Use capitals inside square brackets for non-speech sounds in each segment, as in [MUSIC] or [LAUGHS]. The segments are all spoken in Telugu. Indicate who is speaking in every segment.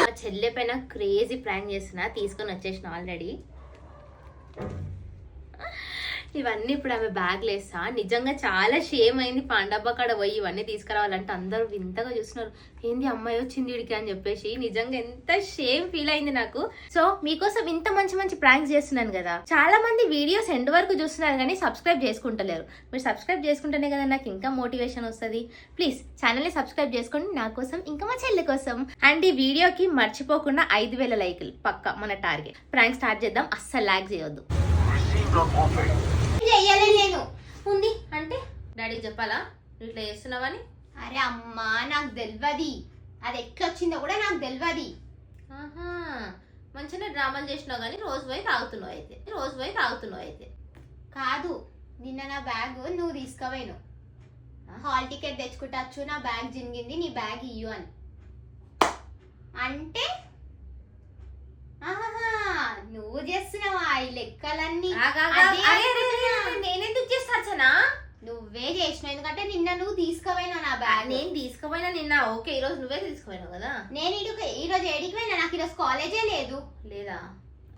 Speaker 1: మా చెల్లె పైన క్రేజీ ప్రాంక్ చేసిన తీసుకొని వచ్చేసిన ఆల్రెడీ. ఇవన్నీ ఇప్పుడు ఆమె బ్యాగ్లు వేస్తా. నిజంగా చాలా షేమ్ అయింది పాండబ్బ కాడ పోయి ఇవన్నీ తీసుకురావాలంటే అందరూ వింతగా చూస్తున్నారు. ఏంది అమ్మాయి వచ్చింది వీడికి అని చెప్పేసి నిజంగా ఎంత షేమ్ ఫీల్ అయింది నాకు. సో మీకోసం ఇంత మంచి మంచి ప్రాంక్స్ చేస్తున్నాను కదా. చాలా మంది వీడియోస్ ఎండ్ వరకు చూస్తున్నారు కానీ సబ్స్క్రైబ్ చేసుకుంటలేరు. మీరు సబ్స్క్రైబ్ చేసుకుంటేనే కదా నాకు ఇంకా మోటివేషన్ వస్తుంది. ప్లీజ్ ఛానల్ని సబ్స్క్రైబ్ చేసుకోండి. నా కోసం ఇంకా మా చెల్లి కోసం. అండ్ ఈ వీడియోకి మర్చిపోకుండా ఐదు వేల లైకులు. పక్క మన టార్గెట్ ప్రాంక్ స్టార్ట్ చేద్దాం. అస్సలు లాగ్ చేయొద్దు
Speaker 2: చెయ్యలే నేను
Speaker 1: ఉంది అంటే డాడీకి చెప్పాలా? నువ్వు ఇట్లా చేస్తున్నావని?
Speaker 2: అరే అమ్మా నాకు తెలియదు అది ఎక్కొచ్చిందో కూడా నాకు తెలియదు
Speaker 1: ఆహా మంచిగా డ్రామాలు చేసినావు కానీ రోజు పోయి తాగుతున్నావు అయితే. రోజు పోయి తాగుతున్నావు అయితే.
Speaker 2: కాదు నిన్న నా బ్యాగ్ నువ్వు తీసుకుపోయాను హాల్ టికెట్ తెచ్చుకుంటచ్చు నా బ్యాగ్ జినిగింది నీ బ్యాగ్ ఇయ్యు అని. అంటే? ఆహాహా, నువ్వు చేస్తున్నావా ఈ లెక్కలన్నీ
Speaker 1: ఆగా, ఆగా.
Speaker 2: అదే
Speaker 1: అరే, అరే, అరే,
Speaker 2: అనుకుంటున్నా.
Speaker 1: అరే, నేనెందుకు చేస్తా అర్చనా?
Speaker 2: నువ్వే చేసినావు ఎందుకంటే నిన్న నువ్వు తీసుకుపోయినావు నా బ్యాగ్.
Speaker 1: నేను తీసుకుపోయినా నిన్న ఓకే ఈ రోజు నువ్వే తీసుకుపోయినావు కదా?
Speaker 2: నేను ఇడుక ఈ రోజు ఏడికి పోయినా? నాకు ఈరోజు కాలేజే లేదు.
Speaker 1: లేదా?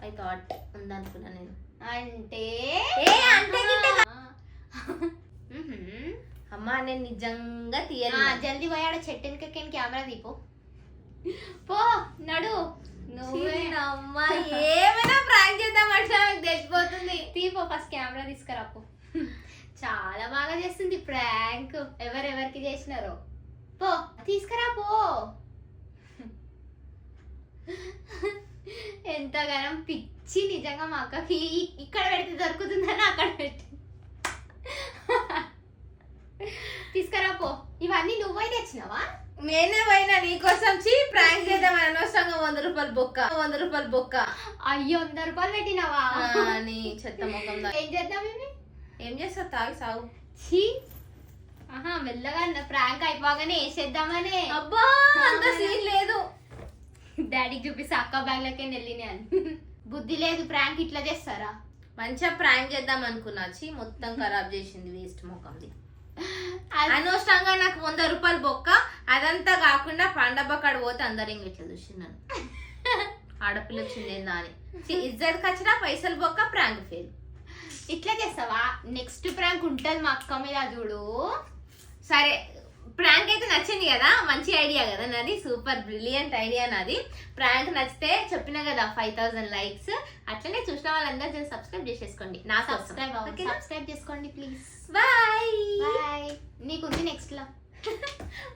Speaker 1: ఐ థాట్ ఉందనుకున్నా నేను.
Speaker 2: అంటే
Speaker 1: అంటే. అమ్మా నేను నిజంగా తీయాలి
Speaker 2: ఆ, జల్దీ పోయాడ చెట్టుకి కెమెరా తీపో. పో నడు. నువ్వే
Speaker 1: అమ్మా ఏమైనా ప్రాంక్ చేద్దామంటే నాకు తెలిసిపోతుంది.
Speaker 2: తీపో ఫస్ట్ కెమెరా తీసుకురాపో. చాలా బాగా చేస్తుంది ప్రాంక్. ఎవరెవరికి చేసినారో. పో తీసుకురా పో. ఎంతగానం పిచ్చి నిజంగా మా అక్కకి ఇక్కడ పెడితే దొరుకుతుందని అక్కడ పెట్టి. తీసుకురా పో. ఇవన్నీ నువ్వే తెచ్చినావా?
Speaker 1: నేనే పోయినా నీకోసం. చీ ప్రాంక్ చేద్దామని అనవసరంగా వంద రూపాయలు బొక్క. వంద రూపాయలు బొక్క.
Speaker 2: అయ్యో వంద రూపాయలు పెట్టినావా?
Speaker 1: నీ చెత్త ముఖం
Speaker 2: ఏం చేద్దాం ఇవి?
Speaker 1: ఏం చేస్తావు తాగి సాగు?
Speaker 2: ఛీ! ఆహా మెల్లగా ప్రాంక్ అయిపోగానే వేసేద్దామనే.
Speaker 1: అబ్బా అంత సీన్ లేదు.
Speaker 2: డాడీకి చూపిస్తే అక్క బ్యాగ్ లకే వెళ్ళినా అని. బుద్ధి లేదు ప్రాంక్ ఇట్లా చేస్తారా?
Speaker 1: మంచిగా ప్రాంక్ చేద్దాం అనుకున్నా. చీ మొత్తం ఖరాబ్ చేసింది వేస్ట్ ముఖంది. అనవసరంగా నాకు వంద రూపాయలు బొక్క. అదంతా కాకుండా పండబ్బ కాడ పోతే అందరు ఇట్లా చూసినాను ఆడపిల్ల వచ్చింది ఏందా అని. ఇజ్జత్ కచ్చినా పైసలు బొక్క ప్రాంక్ ఫెయిల్
Speaker 2: ఇట్లా చేస్తావా? నెక్స్ట్ ప్రాంక్ ఉంటది మా అక్క మీద చూడు.
Speaker 1: సరే ప్రాంక్ అయితే నచ్చింది కదా? మంచి ఐడియా కదా నాది. సూపర్ బ్రిలియంట్ ఐడియా నాది. ప్రాంక్ నచ్చితే చెప్పినా కదా ఫైవ్ థౌసండ్ లైక్స్ అట్లనే చూసిన వాళ్ళందరూ సబ్స్క్రైబ్ చేసేసుకోండి. నా
Speaker 2: సబ్స్క్రైబ్
Speaker 1: సబ్స్క్రైబ్
Speaker 2: చేసుకోండి ప్లీజ్
Speaker 1: బాయ్
Speaker 2: బాయ్ నీకుంది నెక్స్ట్లో. [LAUGHS]